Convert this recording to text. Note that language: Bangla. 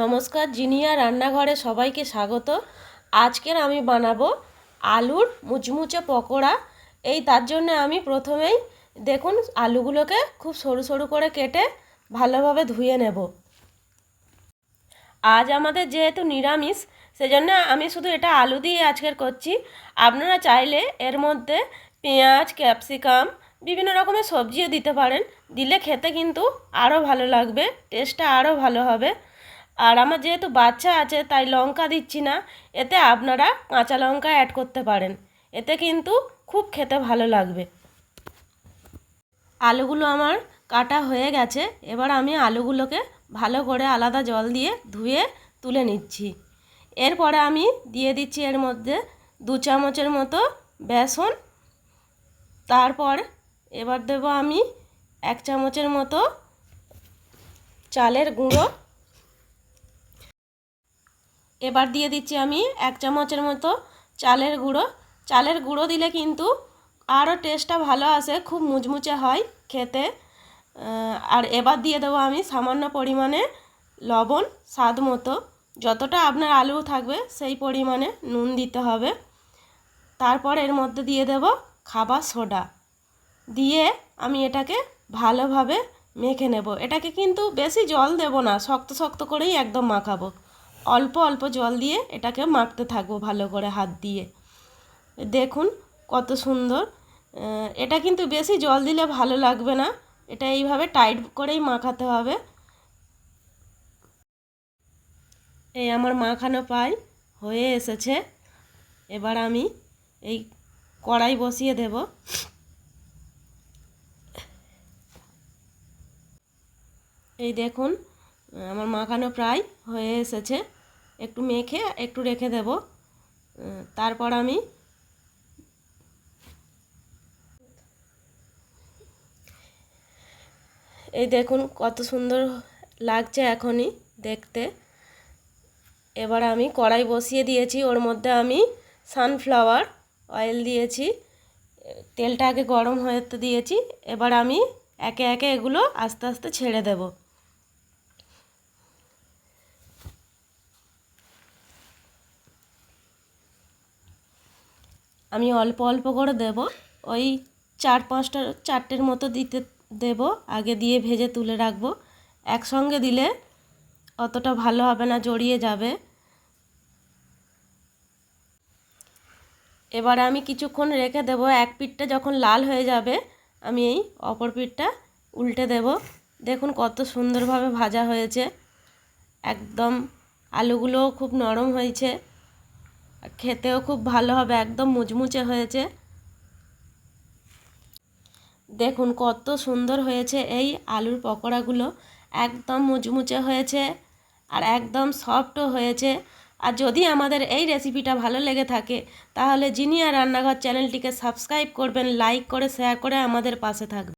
নমস্কার জিনিয়া রান্নাঘরে সবাইকে স্বাগত। আজকের আমি বানাবো আলুর মুচমুচে পকোড়া। এই তার জন্য আমি প্রথমেই দেখুন আলুগুলোকে খুব সরু সরু করে কেটে ভালোভাবে ধুয়ে নেব। আজ আমাদের যেহেতু নিরামিষ, সেজন্য আমি শুধু এটা আলু দিয়ে আজকের করছি। আপনারা চাইলে এর মধ্যে পেঁয়াজ, ক্যাপসিকাম, বিভিন্ন রকমের সবজিও দিতে পারেন। দিলে খেতে কিন্তু আরও ভালো লাগবে, টেস্টটা আরও ভালো হবে। আর আমার যেহেতু বাচ্চা আছে, তাই লঙ্কা দিচ্ছি না। এতে আপনারা কাঁচা লঙ্কা অ্যাড করতে পারেন। এতে কিন্তু খুব খেতে ভালো লাগবে। আলুগুলো আমার কাটা হয়ে গেছে। এবার আমি আলুগুলোকে ভালো করে আলাদা জল দিয়ে ধুয়ে তুলে নিচ্ছি। এরপরে আমি দিয়ে দিচ্ছি এর মধ্যে দু চামচের মতো বেসন। তারপর এবার দেবো আমি এক চামচের মতো চালের গুঁড়ো। এবার দিয়ে দিচ্ছি আমি এক চামচের মতো চালের গুঁড়ো। চালের গুঁড়ো দিলে কিন্তু আরও টেস্টটা ভালো আসে, খুব মুচমুচে হয় খেতে। আর এবার দিয়ে দেবো আমি সামান্য পরিমাণে লবণ স্বাদ মতো। যতটা আপনার আলু থাকবে সেই পরিমাণে নুন দিতে হবে। তারপর এর মধ্যে দিয়ে দেব খাবার সোডা। দিয়ে আমি এটাকে ভালোভাবে মেখে নেব। এটাকে কিন্তু বেশি জল দেব না, শক্ত শক্ত করেই একদম মাখাবো। অল্প অল্প জল দিয়ে এটাকে মাখতে থাকব ভালো করে হাত দিয়ে। দেখুন কত সুন্দর। এটা কিন্তু বেশি জল দিলে ভালো লাগবে না। এটা এইভাবে টাইট করেই মাখাতে হবে। এই আমার মাখানো পাই হয়ে এসেছে। এবার আমি এই কড়াই বসিয়ে দেব। এই দেখুন আমার মাখানো প্রায় হয়ে এসেছে। একটু মেখে, একটু রেখে দেব। তারপর আমি এই দেখুন কত সুন্দর লাগছে এখনই দেখতে। এবার আমি কড়াই বসিয়ে দিয়েছি। ওর মধ্যে আমি সানফ্লাওয়ার অয়েল দিয়েছি। তেলটা আগে গরম হতে দিয়েছি। এবার আমি একে একে এগুলো আস্তে আস্তে ছেড়ে দেবো। আমি অল্প অল্প করে দেব। ওই চার পাঁচটা, চারটের মতো দিতে দেব। আগে দিয়ে ভেজে তুলে রাখব। একসঙ্গে দিলে অতটা ভালো হবে না, জড়িয়ে যাবে। এবার আমি কিছুক্ষণ রেখে দেব। এক পিঠটা যখন লাল হয়ে যাবে, আমি এই অপর পিঠটা উল্টে দেব। দেখুন কত সুন্দরভাবে ভাজা হয়েছে। একদম আলুগুলোও খুব নরম হয়েছে। খেতেও খুব ভালো হবে, একদম মুচমুচে হয়েছে। দেখুন কত সুন্দর হয়েছে এই আলুর পকোড়াগুলো, একদম মুচমুচে হয়েছে আর একদম সফটও হয়েছে। আর যদি আমাদের এই রেসিপিটা ভালো লেগে থাকে, তাহলে জিনিয়া রান্নাঘর চ্যানেলটিকে সাবস্ক্রাইব করবেন, লাইক করে, শেয়ার করে আমাদের পাশে থাকবেন।